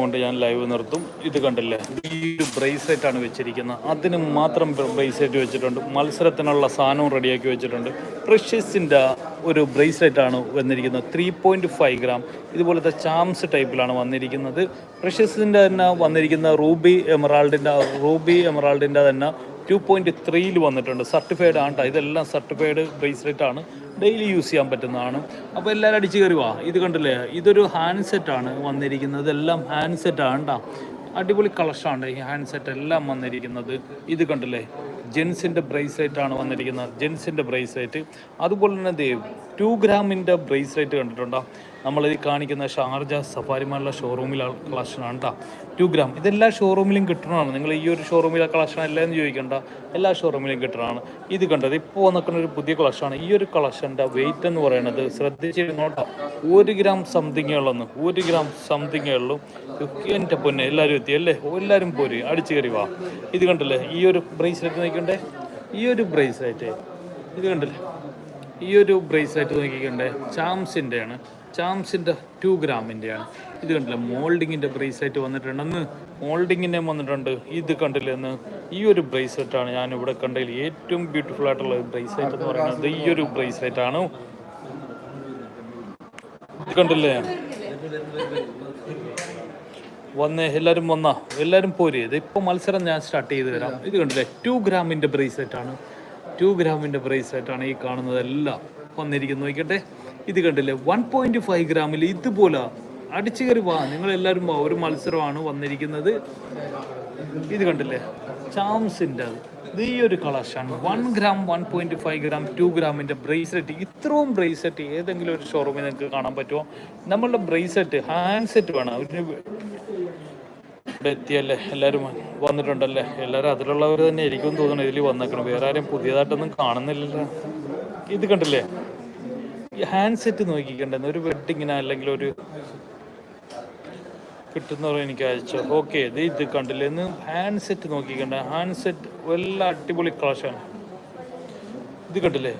കൊണ്ട് ഞാൻ ലൈവ് നിർത്തും. ഇത് കണ്ടില്ലേ? ഈ ഒരു ബ്രേസ്ലെറ്റ് ആണ് വെച്ചിരിക്കുന്നത്. അതിന് മാത്രം ബ്രേസ്ലെറ്റ് വെച്ചിട്ടുണ്ട്. മത്സരത്തിനുള്ള സാധനവും റെഡിയാക്കി വെച്ചിട്ടുണ്ട്. പ്രഷ്യസിന്റെ ഒരു ബ്രേസ്ലെറ്റ് ആണ് വന്നിരിക്കുന്നത്. ത്രീ പോയിന്റ് ഫൈവ് ഗ്രാം ഇതുപോലത്തെ ചാംസ് ടൈപ്പിലാണ് വന്നിരിക്കുന്നത്. പ്രഷ്യസിന്റെ തന്നെ വന്നിരിക്കുന്ന റൂബി എമറാൾഡിന്റെ റൂബി എമറാൾഡിന്റെ തന്നെ ടു പോയിന്റ് ത്രീയിൽ വന്നിട്ടുണ്ട്. സർട്ടിഫൈഡ് ആണ് കേട്ടോ ഇതെല്ലാം സർട്ടിഫൈഡ് ബ്രേസ്ലെറ്റ് ആണ്. ഡെയിലി യൂസ് ചെയ്യാൻ പറ്റുന്നതാണ്. അപ്പോൾ എല്ലാവരും അടിച്ചു കയറി വാ. ഇത് കണ്ടില്ലേ? ഇതൊരു ഹാൻഡ് സെറ്റാണ് വന്നിരിക്കുന്നത്. ഇതെല്ലാം ഹാൻഡ് സെറ്റാണ് കേട്ടോ അടിപൊളി കളക്ഷനാണ് ഈ ഹാൻഡ് സെറ്റ് എല്ലാം വന്നിരിക്കുന്നത്. ഇത് കണ്ടില്ലേ? ജെൻസിന്റെ ബ്രേസ്ലെറ്റ് ആണ് വന്നിരിക്കുന്നത്. ജെൻസിന്റെ ബ്രേസ്ലെറ്റ് അതുപോലെ തന്നെ ടു ഗ്രാമിന്റെ ബ്രേസ്ലെറ്റ് കണ്ടിട്ടുണ്ടോ? നമ്മളിത് കാണിക്കുന്ന ഷാർജ സഫാരിമാരുടെ ഷോറൂമിലുള്ള കളക്ഷനാണ് കേട്ടോ ടു ഗ്രാം ഇതെല്ലാ ഷോറൂമിലും കിട്ടണതാണ്. നിങ്ങൾ ഈ ഒരു ഷോറൂമിലെ കളക്ഷൻ അല്ല എന്ന് ചോദിക്കേണ്ട. എല്ലാ ഷോറൂമിലും കിട്ടണതാണ്. ഇത് കണ്ടത് ഇപ്പോൾ നിൽക്കുന്ന ഒരു പുതിയ കളക്ഷനാണ് ഈ ഒരു കളക്ഷന്റെ വെയിറ്റ് എന്ന് പറയുന്നത് ശ്രദ്ധിച്ചിരുന്നോട്ടോ ഒരു ഗ്രാം സംതിങ്ങേ ഉള്ളെന്ന്. ഒരു ഗ്രാം സംതിങ്ങേ ഉള്ളൂ. എന്റെ പൊന്നെ. എല്ലാവരും എത്തി അല്ലേ? എല്ലാവരും പോര്. അടിച്ചു കയറി വാ. ഇത് കണ്ടല്ലേ? ഈ ഒരു ബ്രേസ്ലെറ്റ് നോക്കിക്കണ്ടേ? ഈ ഒരു ബ്രേസ്ലെറ്റ് ഇത് കണ്ടല്ലേ? ഈ ഒരു ബ്രേസ്ലെറ്റ് നോക്കിക്കണ്ടേ? ചാംസിന്റെ ആണ്. ചാംസിന്റെ ടു ഗ്രാമിന്റെയാണ് ഇത് കണ്ടില്ലേ? മോൾഡിങ്ങിന്റെ ബ്രേസ്ലെറ്റ് വന്നിട്ടുണ്ടെന്ന് മോൾഡിങ്ങിന്റെ വന്നിട്ടുണ്ട്. ഇത് കണ്ടില്ലേ എന്ന് ഈ ഒരു ബ്രേസ്ലെറ്റാണ് ഞാൻ ഇവിടെ കണ്ടതിൽ ഏറ്റവും ബ്യൂട്ടിഫുൾ ആയിട്ടുള്ള ബ്രേസ്ലെറ്റ് എന്ന് പറയുന്നത്. ഈ ഒരു ബ്രേസ്ലെറ്റ് ആണ് ഇത് കണ്ടില്ലേ? വന്നേ എല്ലാവരും വന്നാ. എല്ലാവരും പോര്. ഇത് ഇപ്പോൾ മത്സരം ഞാൻ സ്റ്റാർട്ട് ചെയ്ത് തരാം. ഇത് കണ്ടില്ലേ? ടു ഗ്രാമിന്റെ ബ്രേസ്ലെറ്റ് ആണ് ടു ഗ്രാമിന്റെ ബ്രേസ്ലെറ്റ് ആണ് ഈ കാണുന്നതെല്ലാം വന്നിരിക്കുന്നു നോക്കട്ടെ ഇത് കണ്ടില്ലേ? വൺ പോയിന്റ് ഫൈവ് ഗ്രാമിൽ ഇതുപോലെ അടിച്ചു കയറി വാ നിങ്ങൾ എല്ലാവരും ഒരു മത്സരമാണ് വന്നിരിക്കുന്നത്. ഇത് കണ്ടില്ലേ? ചാംസിന്റെ ഇത് ഈ ഒരു കളക്ഷാണ് one gram one point five gram two ഗ്രാമിന്റെ bracelet ഇത്രയും ബ്രേസ്ലെറ്റ് ഏതെങ്കിലും ഒരു ഷോറൂമിൽ നിങ്ങൾക്ക് കാണാൻ പറ്റുമോ? നമ്മളുടെ ബ്രേസ്ലെറ്റ് ഹാൻഡ് സെറ്റ് വേണം. അതിന് ഇവിടെ എത്തിയല്ലേ? എല്ലാവരും വന്നിട്ടുണ്ടല്ലേ? എല്ലാവരും അതിലുള്ളവർ തന്നെ ആയിരിക്കും തോന്നുന്നു ഇതിൽ വന്നേക്കണം വേറെ ആരും പുതിയതായിട്ടൊന്നും കാണുന്നില്ലല്ലോ. ഇത് കണ്ടില്ലേ? ഹാൻഡ് സെറ്റ് നോക്കിക്കണ്ടെന്ന്. ഒരു വെഡിങ്ങിന് അല്ലെങ്കിൽ ഒരു കിട്ടുന്നവർ എനിക്ക് അയച്ചു? ഓക്കെ ഇത് ഇത് കണ്ടില്ലേ? ഇന്ന് ഹാൻഡ് സെറ്റ് നോക്കിക്കണ്ട. ഹാൻഡ് സെറ്റ് എല്ലാ അടിപൊളി കളക്ഷാണ് ഇത് കണ്ടില്ലേ?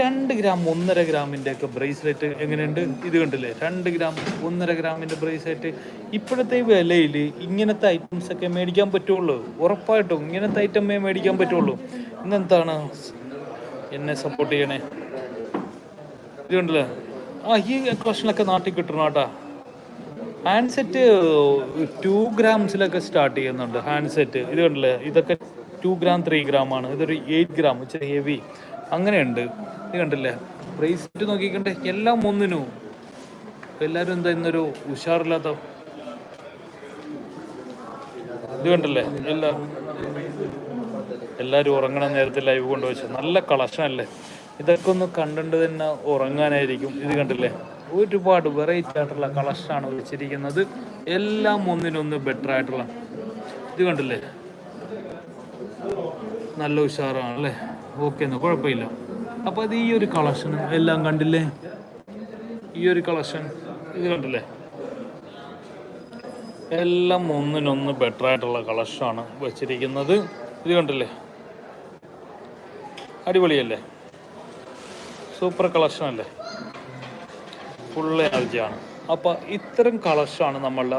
രണ്ട് ഗ്രാം ഒന്നര ഗ്രാമിന്റെ ഒക്കെ ബ്രേസ്ലെറ്റ് എങ്ങനെയുണ്ട്? ഇത് കണ്ടില്ലേ? രണ്ട് ഗ്രാം ഒന്നര ഗ്രാമിന്റെ ബ്രേസ്ലെറ്റ് ഇപ്പോഴത്തെ വിലയിൽ ഇങ്ങനത്തെ ഐറ്റംസ് ഒക്കെ മേടിക്കാൻ പറ്റുള്ളൂ. ഉറപ്പായിട്ടും ഇങ്ങനത്തെ ഐറ്റമേ മേടിക്കാൻ പറ്റുള്ളൂ. ഇന്നെന്താണ്? എന്നെ സപ്പോർട്ട് ചെയ്യണേ. ഇത് കണ്ടില്ലേ? ആ ഈ കളക്ഷനൊക്കെ നാട്ടിൽ കിട്ടണം കേട്ടാ. ഹാൻഡ് സെറ്റ് ടു ഗ്രാംസിലൊക്കെ സ്റ്റാർട്ട് ചെയ്യുന്നുണ്ട് ഹാൻഡ് സെറ്റ് ഇത് കണ്ടില്ലേ? ഇതൊക്കെ ടു ഗ്രാം ത്രീ ഗ്രാം ആണ്. ഇതൊരു എയ്റ്റ് ഗ്രാം ഇച്ചിരി ഹെവി അങ്ങനെയുണ്ട്. ഇത് കണ്ടില്ലേ? ബ്രേസ്ലെറ്റ് നോക്കിക്കണ്ടേ എല്ലാം ഒന്നിനും. എല്ലാവരും എന്താ ഇന്നൊരു ഉഷാറില്ലാത്ത ഇത് കണ്ടില്ലേ? എല്ലാ എല്ലാവരും ഉറങ്ങണ നേരത്തെ ലൈവ് കൊണ്ടുവച്ചു. നല്ല കളക്ഷൻ അല്ലേ? ഇതൊക്കെ ഒന്ന് കണ്ടിട്ട് തന്നെ ഉറങ്ങാനായിരിക്കും. ഇത് കണ്ടില്ലേ? ഒരുപാട് വെറൈറ്റി ആയിട്ടുള്ള കളക്ഷനാണ് വെച്ചിരിക്കുന്നത്. എല്ലാം ഒന്നിനൊന്ന് ബെറ്റർ ആയിട്ടുള്ള. ഇത് കണ്ടില്ലേ? നല്ല ഉഷാറാണ് അല്ലേ? ഓക്കെ എന്നാ കുഴപ്പമില്ല. അപ്പോൾ അത് ഈ ഒരു കളക്ഷൻ എല്ലാം കണ്ടില്ലേ? ഈ ഒരു കളക്ഷൻ ഇത് കണ്ടില്ലേ? എല്ലാം ഒന്നിനൊന്ന് ബെറ്റർ ആയിട്ടുള്ള കളക്ഷനാണ് വെച്ചിരിക്കുന്നത്. ഇത് കണ്ടില്ലേ? അടിപൊളിയല്ലേ? സൂപ്പർ കളക്ഷൻ അല്ലേ? ഫുൾ എനർജിയാണ് അപ്പോൾ ഇത്തരം കളക്ഷനാണ് നമ്മളുടെ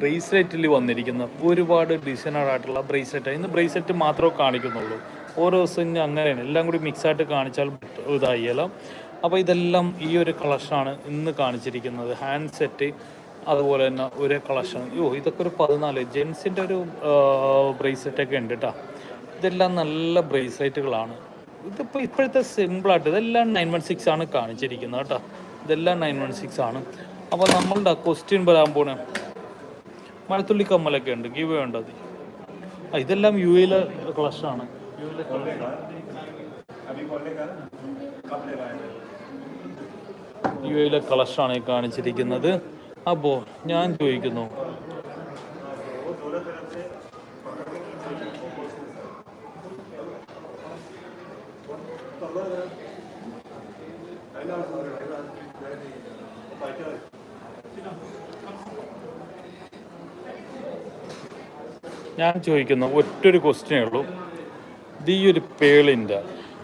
ബ്രേസ്ലെറ്റിൽ വന്നിരിക്കുന്നത് ഒരുപാട് ഡിസൈനർ ആയിട്ടുള്ള ബ്രേസ്ലെറ്റ് ഇന്ന് ബ്രേസ്ലെറ്റ് മാത്രമേ കാണിക്കുന്നുള്ളൂ. ഓരോ ദിവസം അങ്ങനെയാണ്. എല്ലാം കൂടി മിക്സ് ആയിട്ട് കാണിച്ചാൽ ഇതായില്ല അപ്പോൾ ഇതെല്ലാം ഈ ഒരു കളക്ഷനാണ് ഇന്ന് കാണിച്ചിരിക്കുന്നത്. ഹാൻഡ് സെറ്റ് അതുപോലെ തന്നെ ഒരു കളക്ഷൻ യോ ഇതൊക്കെ ഒരു പതിനാല് ജെൻസിന്റെ ഒരു ബ്രേസ്ലെറ്റ് ഒക്കെ ഉണ്ട് കേട്ടോ ഇതെല്ലാം നല്ല ബ്രേസ്ലെറ്റുകളാണ് ഇതിപ്പോൾ ഇപ്പോഴത്തെ സിമ്പിളായിട്ട് ഇതെല്ലാം നയൻ വൺ സിക്സ് ആണ് കാണിച്ചിരിക്കുന്നത് കേട്ടോ. ഇതെല്ലാം നയൻ വൺ സിക്സ് ആണ്. അപ്പോൾ നമ്മളുടെ ക്വസ്റ്റ്യൻ വരാൻ പോണേ. മഴത്തുള്ളി കമ്മലൊക്കെ ഉണ്ട് ഗീവ് ഉണ്ട് അത്. ഇതെല്ലാം യു എയിലെ ക്ലഷാണ് യു എയിലെ യു എയിലെ കളക്ഷനാണ് ഈ കാണിച്ചിരിക്കുന്നത്. അപ്പോൾ ഞാൻ ചോദിക്കുന്നു. ഞാൻ ചോദിക്കുന്ന ഒറ്റൊരു ക്വസ്റ്റ്യനേ ഉള്ളൂ. ഇത് ഈ ഒരു പേളിന്റെ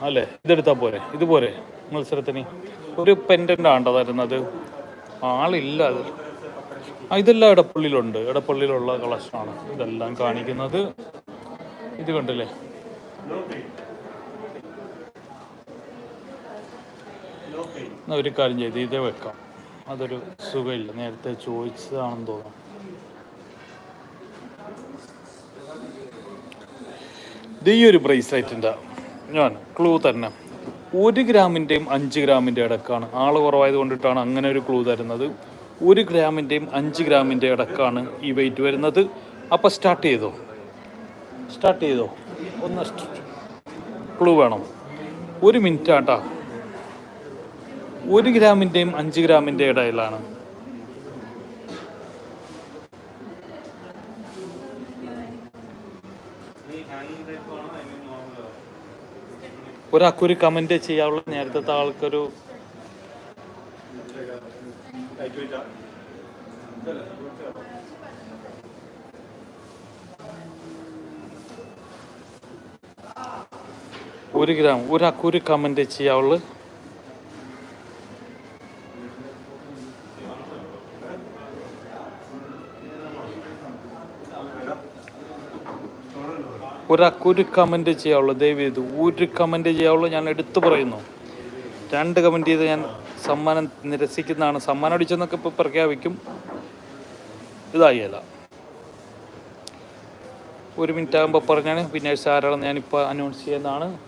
അല്ലേ? ഇതെടുത്താൽ പോരെ? ഇതുപോലെ മത്സരത്തിന്? ഒരു പെൻഡന്റ് ആണ്ടോ തരുന്നത്. ആളില്ല അത്. ഇതെല്ലാം ഇടപ്പള്ളിയിലുണ്ട് ഇടപ്പള്ളിയിലുള്ള കളക്ഷനാണ് ഇതെല്ലാം കാണിക്കുന്നത്. ഇത് കണ്ടില്ലേ? എന്നാ ഒരു കാര്യം ചെയ്ത് ഇതേ വെക്കാം. അതൊരു സുഖമില്ല നേരത്തെ ചോദിച്ചതാണെന്ന് തോന്നുന്നു. ഈ ഒരു ബ്രേസ്ലെറ്റിന്റെ ഞാൻ ക്ലൂ തന്നെ. ഒരു ഗ്രാമിന്റെയും അഞ്ച് ഗ്രാമിന്റെ ഇടക്കാണ് ആൾ കുറവായത് കൊണ്ടിട്ടാണ് അങ്ങനെ ഒരു ക്ലൂ തരുന്നത്. ഒരു ഗ്രാമിന്റെയും അഞ്ച് ഗ്രാമിന്റെ ഇടക്കാണ് ഈ വെയിറ്റ് വരുന്നത്. അപ്പോൾ സ്റ്റാർട്ട് ചെയ്തോ? സ്റ്റാർട്ട് ചെയ്തോ? ഒന്ന് ക്ലൂ വേണം. ഒരു മിനിറ്റ് ആട്ടാ. ഒരു ഗ്രാമിന്റെയും അഞ്ച് ഗ്രാമിന്റെ ഇടയിലാണ്. ഒരാൾക്കൊരു കമന്റ് ചെയ്യാവുള്ള നേരത്തെ ആൾക്കൊരു ഒരു ഗ്രാം ഒരാൾക്കൊരു കമന്റ് ചെയ്യാവുള്ളൂ ഒരാൾക്കൊരു കമന്റ് ചെയ്യാവുള്ളൂ. ദയവ് ചെയ്ത് ഒരു കമന്റ് ചെയ്യാവുള്ളൂ. ഞാൻ എടുത്തു പറയുന്നു. രണ്ട് കമന്റ് ചെയ്ത് ഞാൻ സമ്മാനം നിരസിക്കുന്നതാണ്. സമ്മാനം അടിച്ചെന്നൊക്കെ ഇപ്പോൾ പ്രഖ്യാപിക്കും. ഇതായല്ല ഒരു മിനിറ്റ് ആകുമ്പോൾ പറഞ്ഞാണ്. പിന്നെ ആരാണെന്ന് ഞാനിപ്പോൾ അനൗൺസ് ചെയ്യുന്നതാണ്.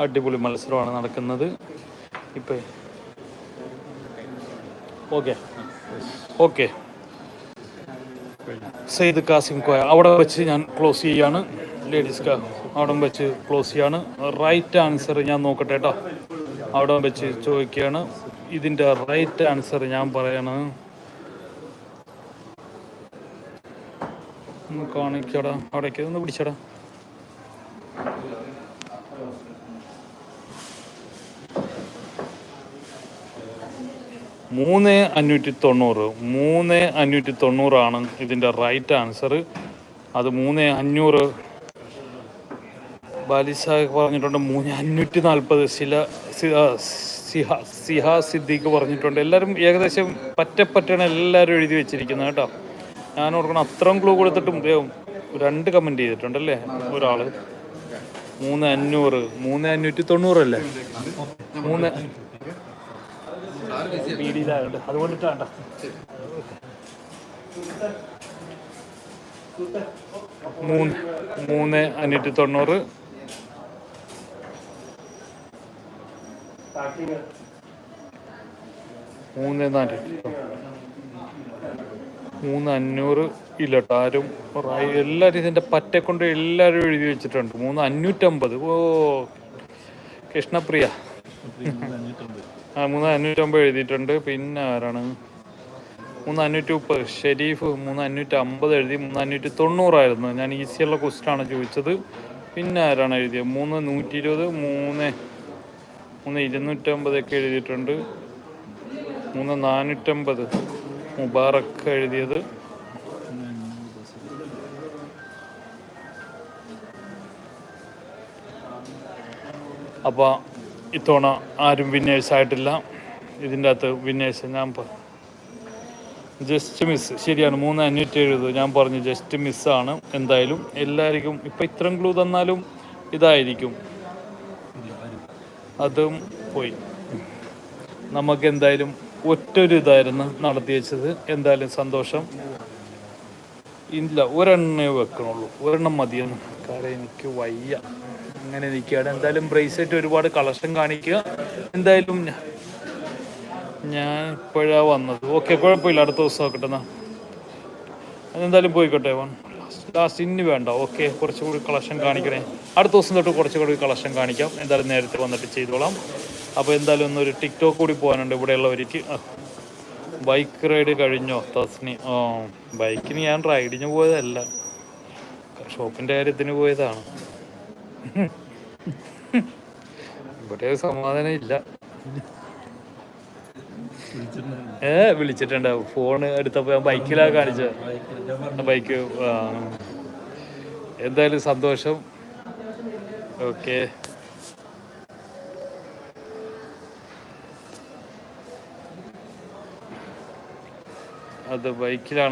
അടിപൊളി മത്സരമാണ് നടക്കുന്നത്. ഇപ്പം. ഓക്കെ. ഓക്കെ. സെയ്ദ് കാസിം കോയ. അവിടെ വെച്ച് ഞാൻ ക്ലോസ് ചെയ്യാണ്. ലേഡീസ് കാ അവിടെ വെച്ച് ക്ലോസ് ചെയ്യാണ്. റൈറ്റ് ആൻസർ ഞാൻ നോക്കട്ടെ കേട്ടോ അവിടെ വെച്ച് ചോദിക്കുകയാണ്. ഇതിന്റെ റൈറ്റ് ആൻസർ ഞാൻ പറയാണ്. ഒന്ന് കാണിക്കടാ. അവിടേക്ക് ഒന്ന് പിടിച്ചടാ. മൂന്ന് അഞ്ഞൂറ്റി തൊണ്ണൂറ് മൂന്ന് അഞ്ഞൂറ്റി തൊണ്ണൂറാണ് ഇതിന്റെ റൈറ്റ് ആൻസർ അത് മൂന്ന് അഞ്ഞൂറ്. ബാലിസ പറഞ്ഞിട്ടുണ്ട് മൂന്ന് അഞ്ഞൂറ്റി നാൽപ്പത്. ശില സിഹാ സിഹ സിദ്ദീഖ് പറഞ്ഞിട്ടുണ്ട്. എല്ലാവരും ഏകദേശം പറ്റപ്പറ്റാണ് എല്ലാവരും എഴുതി വെച്ചിരിക്കുന്നത് കേട്ടോ. ഞാൻ ഓർക്കണം അത്രയും ക്ലൂ കൊടുത്തിട്ടും രണ്ട് കമന്റ് ചെയ്തിട്ടുണ്ടല്ലേ ഒരാൾ മൂന്ന് അഞ്ഞൂറ് മൂന്ന് അഞ്ഞൂറ്റി തൊണ്ണൂറല്ലേ മൂന്ന് പീടിയിലായുണ്ട് അതുകൊണ്ടിട്ടാണ്ട മൂന്ന് മൂന്ന് അഞ്ഞൂറ്റി തൊണ്ണൂറ്. മൂന്ന് നാല് മൂന്ന് അഞ്ഞൂറ് ഇല്ല കേട്ടോ ആരും എല്ലാവരും ഇതിന്റെ പറ്റക്കൊണ്ട് എല്ലാവരും എഴുതി വെച്ചിട്ടുണ്ട്. മൂന്ന് അഞ്ഞൂറ്റമ്പത്. ഓ കൃഷ്ണപ്രിയ. ആ മൂന്ന് അഞ്ഞൂറ്റമ്പത് എഴുതിയിട്ടുണ്ട്. പിന്നെ ആരാണ്? മൂന്ന് അഞ്ഞൂറ്റി മുപ്പത് ഷെരീഫ് മൂന്ന് അഞ്ഞൂറ്റി അമ്പത് എഴുതി മൂന്ന് അഞ്ഞൂറ്റി തൊണ്ണൂറായിരുന്നു ഞാൻ ഈസിയുള്ള ക്വസ്റ്റാണ് ചോദിച്ചത്. പിന്നെ ആരാണ് എഴുതിയത്? മൂന്ന് നൂറ്റി ഇരുപത് മൂന്ന് മൂന്ന് ഇരുന്നൂറ്റമ്പതൊക്കെ എഴുതിയിട്ടുണ്ട്. മൂന്ന് നാനൂറ്റമ്പത് മുബാറക്ക് എഴുതിയത്. അപ്പോൾ ഇത്തവണ ആരും വിന്നേഴ്സ് ആയിട്ടില്ല. ഇതിന്റെ അകത്ത് വിന്നേഴ്സ് ഞാൻ ജസ്റ്റ് മിസ് ശരിയാണ് മൂന്ന് അഞ്ഞൂറ്റി എഴുപത്. ഞാൻ പറഞ്ഞു ജസ്റ്റ് മിസ്സാണ് എന്തായാലും എല്ലാവർക്കും ഇപ്പം ഇത്രയും ക്ലൂ തന്നാലും ഇതായിരിക്കും. അതും പോയി. നമുക്ക് എന്തായാലും ഒറ്റൊരു ഇതായിരുന്നു നടത്തി വെച്ചത്. എന്തായാലും സന്തോഷം. ഇല്ല ഒരെണ്ണേ വെക്കണുള്ളൂ. ഒരെണ്ണം മതിയെന്ന്. കാരണം എനിക്ക് വയ്യ. അങ്ങനെ നിൽക്കുകയാണ്. എന്തായാലും ബ്രേസ്ലെറ്റ് ഒരുപാട് കളക്ഷൻ കാണിക്കുക. എന്തായാലും ഞാൻ ഇപ്പോഴാണ് വന്നത്. ഓക്കെ കുഴപ്പമില്ല. അടുത്ത ദിവസം കിട്ടുന്ന അതെന്തായാലും പോയിക്കോട്ടെ വൺ ലാസ്റ്റ് ഇനി വേണ്ട. ഓക്കെ കുറച്ചുകൂടി കളക്ഷൻ കാണിക്കണേ. അടുത്ത ദിവസം തൊട്ട് കുറച്ചുകൂടി കളക്ഷൻ കാണിക്കാം. എന്തായാലും നേരത്തെ വന്നിട്ട് ചെയ്തോളാം. അപ്പോൾ എന്തായാലും ഒന്നൊരു ടിക്ടോക്ക് കൂടി പോകാനുണ്ട് ഇവിടെയുള്ളവർക്ക്. ബൈക്ക് റൈഡ് കഴിഞ്ഞോ? തസ്നി ഓ ബൈക്കിന് ഞാൻ റൈഡിന് പോയതല്ല. ഷോപ്പിന്റെ കാര്യത്തിന് പോയതാണ്. ഇവിടെ സമാധാനം ഇല്ല. ഏ വിളിച്ചിട്ടുണ്ട് ഫോൺ എടുത്തപ്പോ ഞാൻ ബൈക്കിലാ കാണിച്ചത് ബൈക്ക് എന്തായാലും സന്തോഷം. ഓക്കെ. അത് ബൈക്കിലാണ്